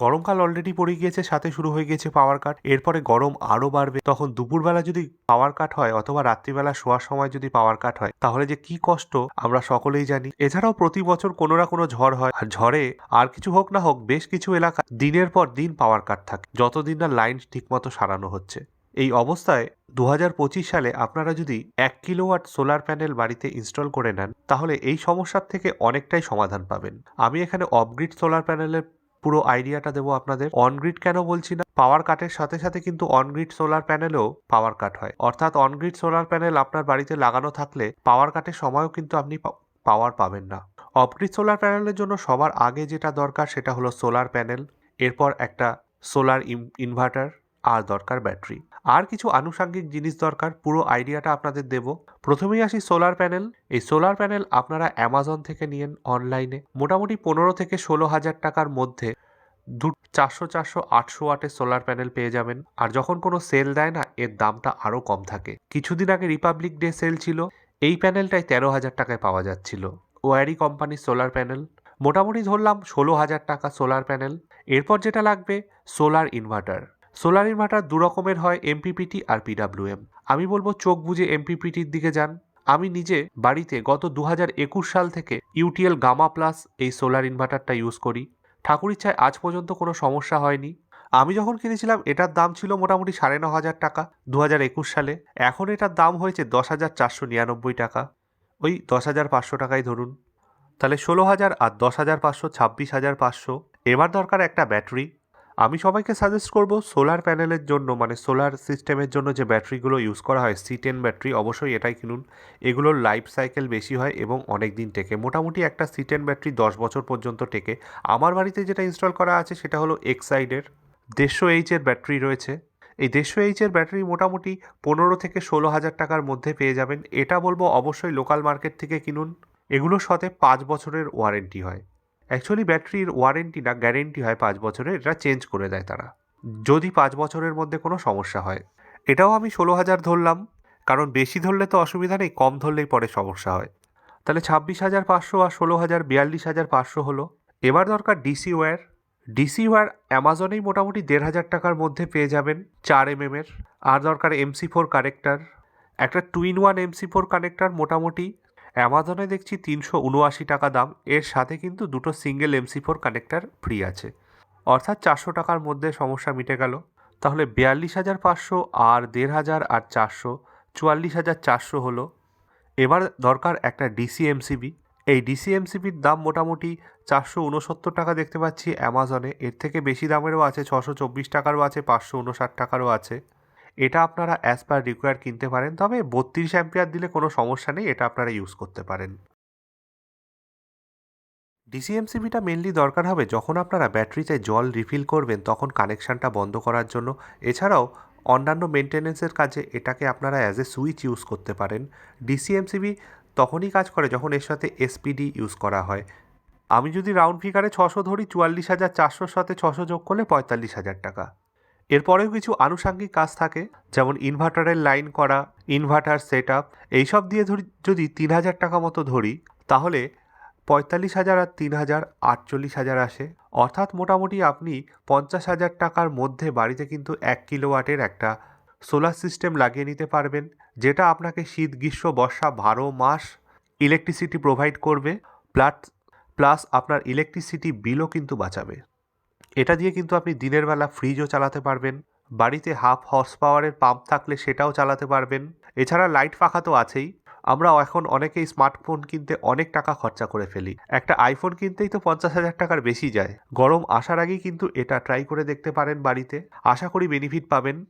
গরমকাল অলরেডি পড়ে গিয়েছে, সাথে শুরু হয়ে গিয়েছে পাওয়ার কাট এরপরে গরম আরও বাড়বে। তখন দুপুরবেলা যদি পাওয়ার কাট হয় অথবা রাত্রিবেলা শোয়ার সময় যদি পাওয়ার কাট হয়, তাহলে যে কি কষ্ট, আমরা সকলেই জানি। এছাড়াও প্রতি বছর কোনো না কোনো ঝড় হয়। আর ঝড়ে আর কিছু হোক না হোক, বেশ কিছু এলাকা দিনের পর দিন পাওয়ার কাট থাকে। যতদিন না লাইন ঠিকমতো সারানো হচ্ছে। এই অবস্থায় দু হাজার পঁচিশ সালে আপনারা যদি এক কিলোওয়াট সোলার প্যানেল বাড়িতে ইনস্টল করে নেন, তাহলে এই সমস্যার থেকে অনেকটাই সমাধান পাবেন। আমি এখানে অফগ্রিড সোলার প্যানেলের পুরো আইডিয়াটা দেবো আপনাদের। অনগ্রিড কেন বলছি না? পাওয়ার কাটের সাথে সাথে কিন্তু অনগ্রিড সোলার প্যানেলেও পাওয়ার কাট হয়। অর্থাৎ অনগ্রিড সোলার প্যানেল আপনার বাড়িতে লাগানো থাকলে পাওয়ার কাটের সময়ও কিন্তু আপনি পাওয়ার পাবেন না। অফগ্রিড সোলার প্যানেলের জন্য সবার আগে যেটা দরকার সেটা হলো সোলার প্যানেল এরপর একটা সোলার ইনভার্টার আর দরকার ব্যাটারি। আর কিছু আনুষাঙ্গিক জিনিস দরকার, পুরো আইডিয়াটা আপনাদের দেব। প্রথমেই আসি সোলার প্যানেল। এই সোলার প্যানেল আপনারা অ্যামাজন থেকে নিয়েন অনলাইনে। মোটামুটি পনেরো থেকে ষোলো হাজার টাকার মধ্যে দু চারশো চারশো আটশো ওয়াটের সোলার প্যানেল পেয়ে যাবেন। আর যখন কোনো সেল দেয় না, এর দামটা আরও কম থাকে। কিছুদিন আগে রিপাবলিক ডে সেল ছিল। এই প্যানেলটাই তেরো হাজার টাকায় পাওয়া যাচ্ছিল। ওয়ারি কোম্পানির সোলার প্যানেল। মোটামুটি ধরলাম ষোলো হাজার টাকা সোলার প্যানেল। এরপর যেটা লাগবে, সোলার ইনভার্টার। সোলার ইনভার্টার দু রকমের হয় এমপিপিটি আর পিডাব্লিউএম। আমি বলব চোখ বুঝে এমপিপিটির দিকে যান। আমি নিজে বাড়িতে গত দু সাল থেকে ইউটিএল গামা প্লাস এই সোলার ইনভার্টারটা ইউজ করি। ঠাকুর ইচ্ছায় আজ পর্যন্ত কোনো সমস্যা হয়নি। আমি যখন কিনেছিলাম, এটার দাম ছিল মোটামুটি সাড়ে ন হাজার টাকা দু হাজার একুশ সালে। এখন এটার দাম হয়েছে দশ হাজার চারশো নিরানব্বই টাকা। ওই দশ হাজার পাঁচশো টাকাই ধরুন। তাহলে ষোলো হাজার আর দশ হাজার পাঁচশো, ছাব্বিশ হাজার পাঁচশো। এবার দরকার একটা ব্যাটারি। আমি সবাইকে সাজেস্ট করব সোলার প্যানেলের জন্য মানে সোলার সিস্টেমের জন্য যে ব্যাটারিগুলো ইউজ করা হয় সি টেন ব্যাটারি অবশ্যই এটাই কিনুন। এগুলোর লাইফ সাইকেল বেশি হয় এবং অনেক দিন টেকে। মোটামুটি একটা সি টেন ব্যাটারি দশ বছর পর্যন্ত টেকে। আমার বাড়িতে যেটা ইনস্টল করা আছে সেটা হলো এক্সাইডের দেড়শো এইচের ব্যাটারি রয়েছে। এই দেড়শো এইচের ব্যাটারি মোটামুটি পনেরো থেকে ষোলো হাজার টাকার মধ্যে পেয়ে যাবেন। এটা বলব অবশ্যই লোকাল মার্কেট থেকে কিনুন। এগুলোর সাথে পাঁচ বছরের ওয়ারেন্টি হয়। অ্যাকচুয়ালি ব্যাটারির ওয়ারেন্টি না গ্যারেন্টি হয় পাঁচ বছরের এটা চেঞ্জ করে দেয় তারা। যদি পাঁচ বছরের মধ্যে কোনো সমস্যা হয়। এটাও আমি ষোলো হাজার ধরলাম, কারণ বেশি ধরলে তো অসুবিধা নেই, কম ধরলেই পরে সমস্যা হয়। তাহলে ছাব্বিশ হাজার পাঁচশো আর ষোলো হাজার, বিয়াল্লিশ হাজার পাঁচশো হলো। এবার দরকার ডিসি ওয়্যার ডিসি ওয়্যার অ্যামাজনেই মোটামুটি দেড় হাজার টাকার মধ্যে পেয়ে যাবেন, চার এম এর আর দরকার এমসি ফোর কানেক্টার একটা twin one MC four connector মোটামুটি অ্যামাজনে দেখছি তিনশো উনআশি টাকা দাম। এর সাথে কিন্তু দুটো single MC four connector free আছে। অর্থাৎ চারশো টাকার মধ্যে সমস্যা মিটে গেল। তাহলে বিয়াল্লিশ হাজার পাঁচশো আর দেড় হাজার আর চারশো, চুয়াল্লিশ হাজার চারশো হলো। এবার দরকার একটা ডিসি এমসিবি এই ডিসি এমসিবির দাম মোটামুটি চারশো উনসত্তর টাকা দেখতে পাচ্ছি অ্যামাজনে। এর থেকে বেশি দামেরও আছে, ছশো চব্বিশ টাকারও আছে, পাঁচশো উনষাট টাকারও আছে। এটা আপনারা অ্যাজ পার রিকোয়ার কিনতে পারেন, তবে বত্রিশ অ্যাম্পিয়ার দিলে কোনো সমস্যা নেই, এটা আপনারা ইউজ করতে পারেন। ডিসিএমসিবিটা মেনলি দরকার হবে যখন আপনারা ব্যাটারিতে জল রিফিল করবেন, তখন কানেকশানটা বন্ধ করার জন্য। এছাড়াও, অন্যান্য মেনটেনেন্সের কাজে এটাকে আপনারা অ্যাজ এ সুইচ ইউজ করতে পারেন। ডিসিএমসিবি তখনই কাজ করে যখন এর সাথে এসপিডি ইউজ করা হয়। আমি যদি রাউন্ড ফিগারে ছশো ধরি, চুয়াল্লিশ হাজার চারশোর সাথে ছশো যোগ করলে পঁয়তাল্লিশ হাজার টাকা। এরপরেও কিছু আনুষাঙ্গিক কাজ থাকে, যেমন ইনভার্টারের লাইন করা ইনভার্টার সেট আপ এইসব দিয়ে ধরি, যদি তিন হাজার টাকা মতো ধরি, তাহলে পঁয়তাল্লিশ হাজার আর তিন হাজার আটচল্লিশ হাজার আসে। অর্থাৎ মোটামুটি আপনি পঞ্চাশ হাজার টাকার মধ্যে বাড়িতে কিন্তু এক কিলোওয়াটের একটা সোলার সিস্টেম লাগিয়ে নিতে পারবেন, যেটা আপনাকে শীত, গ্রীষ্ম, বর্ষা বারো মাস ইলেকট্রিসিটি প্রোভাইড করবে প্লাস প্লাস আপনার ইলেকট্রিসিটি বিলও কিন্তু বাঁচাবে। এটা দিয়ে কিন্তু আপনি দিনের বেলা ফ্রিজও চালাতে পারবেন, বাড়িতে হাফ হর্স পাওয়ারের পাম্প থাকলে সেটাও চালাতে পারবেন। এছাড়া লাইট পাখা তো আছেই। আমরা এখন অনেকেই স্মার্টফোন কিনতে অনেক টাকা খরচা করে ফেলি। একটা আইফোন কিনতেই তো পঞ্চাশ হাজার টাকার বেশি যায়। গরম আসার আগেই কিন্তু এটা ট্রাই করে দেখতে পারেন বাড়িতে। আশা করি বেনিফিট পাবেন।